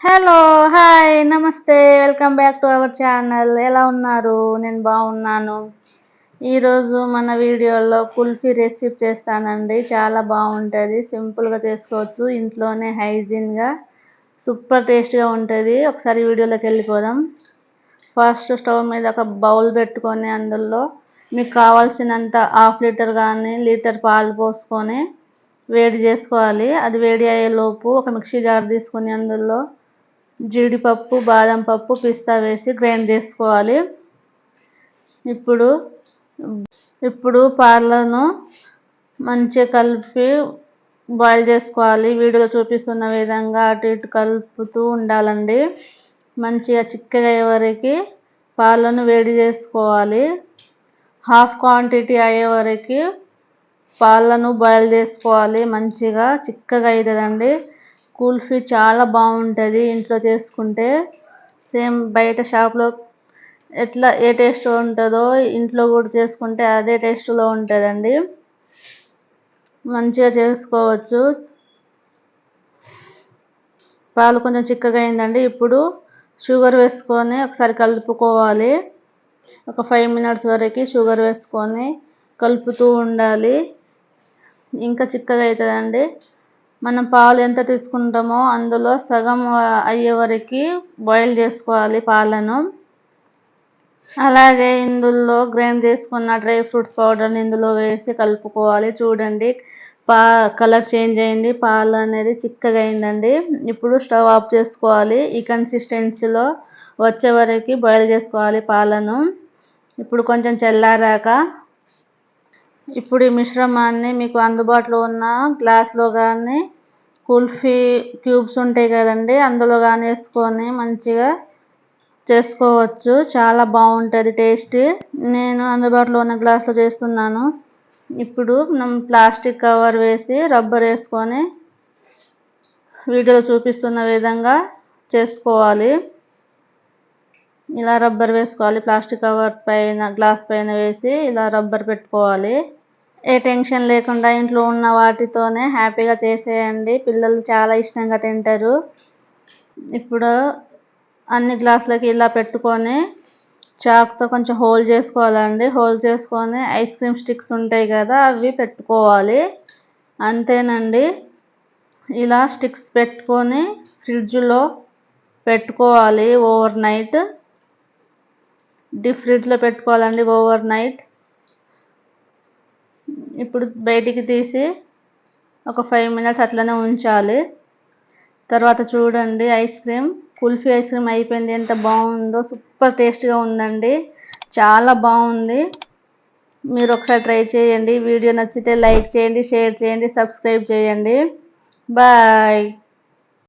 Hello hi నమస్తే welcome back to our channel ఎలా ఉన్నారు? నేను బాగున్నాను. ఈరోజు మన వీడియోలో కుల్ఫీ రెసిపీ చేస్తానండి. చాలా బాగుంటుంది. సింపుల్గా చేసుకోవచ్చు. ఇంట్లోనే హైజీన్గా సూపర్ టేస్ట్గా ఉంటుంది. ఒకసారి వీడియోలోకి వెళ్ళిపోదాం. ఫస్ట్ స్టవ్ మీద ఒక బౌల్ పెట్టుకొని అందులో మీకు కావాల్సినంత హాఫ్ లీటర్ కానీ లీటర్ పాలు పోసుకొని వేడి చేసుకోవాలి. అది వేడి అయ్యేలోపు ఒక మిక్సీ జార్ తీసుకొని అందులో జీడిపప్పు బాదం పప్పు పిస్తా వేసి గ్రైండ్ చేసుకోవాలి. ఇప్పుడు ఇప్పుడు పాలను మంచిగా కలిపి బాయిల్ చేసుకోవాలి. వీడియోలో చూపిస్తున్న విధంగా అటు ఇటు కలుపుతూ ఉండాలండి. మంచిగా చిక్కగా అయ్యే వరకు పాలను వేడి చేసుకోవాలి. హాఫ్ క్వాంటిటీ అయ్యే వరకు పాలను బాయిల్ చేసుకోవాలి. మంచిగా చిక్కగా అవుతుందండి. కుల్ఫీ చాలా బాగుంటుంది ఇంట్లో చేసుకుంటే. సేమ్ బయట షాప్లో ఎట్లా ఏ టేస్ట్ ఉంటుందో ఇంట్లో కూడా చేసుకుంటే అదే టేస్ట్లో ఉంటుందండి. మంచిగా చేసుకోవచ్చు. పాలు కొంచెం చిక్కగా అయిందండి. ఇప్పుడు షుగర్ వేసుకొని ఒకసారి కలుపుకోవాలి. ఒక ఫైవ్ మినిట్స్ వరకు షుగర్ వేసుకొని కలుపుతూ ఉండాలి. ఇంకా చిక్కగా అవుతుందండి. మనం పాలు ఎంత తీసుకుంటామో అందులో సగం అయ్యే వరకు బాయిల్ చేసుకోవాలి పాలను. అలాగే ఇందులో గ్రైండ్ చేసుకున్న డ్రై ఫ్రూట్స్ పౌడర్ని ఇందులో వేసి కలుపుకోవాలి. చూడండి పా కలర్ చేంజ్ అయింది. పాలు అనేది చిక్కగా అయిందండి. ఇప్పుడు స్టవ్ ఆఫ్ చేసుకోవాలి. ఈ కన్సిస్టెన్సీలో వచ్చే వరకు బాయిల్ చేసుకోవాలి పాలను. ఇప్పుడు కొంచెం చల్లారాక ఇప్పుడు ఈ మిశ్రమాన్ని మీకు అందుబాటులో ఉన్న గ్లాస్లో కానీ కుల్ఫీ క్యూబ్స్ ఉంటాయి కదండి అందులో కానీ వేసుకొని మంచిగా చేసుకోవచ్చు. చాలా బాగుంటుంది టేస్ట్. నేను అందుబాటులో ఉన్న గ్లాస్లో చేస్తున్నాను. ఇప్పుడు మనం ప్లాస్టిక్ కవర్ వేసి రబ్బర్ వేసుకొని వీడియోలో చూపిస్తున్న విధంగా చేసుకోవాలి. ఇలా రబ్బర్ వేసుకోవాలి ప్లాస్టిక్ కవర్ పైన గ్లాస్ పైన వేసి ఇలా రబ్బర్ పెట్టుకోవాలి. ఏ టెన్షన్ లేకుండా ఇంట్లో ఉన్న వాటితోనే హ్యాపీగా చేసేయండి. పిల్లలు చాలా ఇష్టంగా తింటారు. ఇప్పుడు అన్ని గ్లాసులకి ఇలా పెట్టుకొని చాక్తో కొంచెం హోల్ చేసుకోవాలండి. హోల్ చేసుకొని ఐస్ క్రీమ్ స్టిక్స్ ఉంటాయి కదా అవి పెట్టుకోవాలి. అంతేనండి. ఇలా స్టిక్స్ పెట్టుకొని ఫ్రిడ్జ్లో పెట్టుకోవాలి ఓవర్ నైట్. డీప్ ఫ్రిడ్జ్లో పెట్టుకోవాలండి ఓవర్ నైట్. ఇప్పుడు బయటికి తీసి ఒక ఫైవ్ మినిట్స్ అట్లనే ఉంచాలి. తర్వాత చూడండి ice cream kulfi ice cream అయిపోయింది. ఎంత బాగుందో సూపర్ టేస్ట్గా ఉందండి. చాలా బాగుంది. మీరు ఒకసారి ట్రై చేయండి. వీడియో నచ్చితే లైక్ చేయండి షేర్ చేయండి సబ్స్క్రైబ్ చేయండి. బాయ్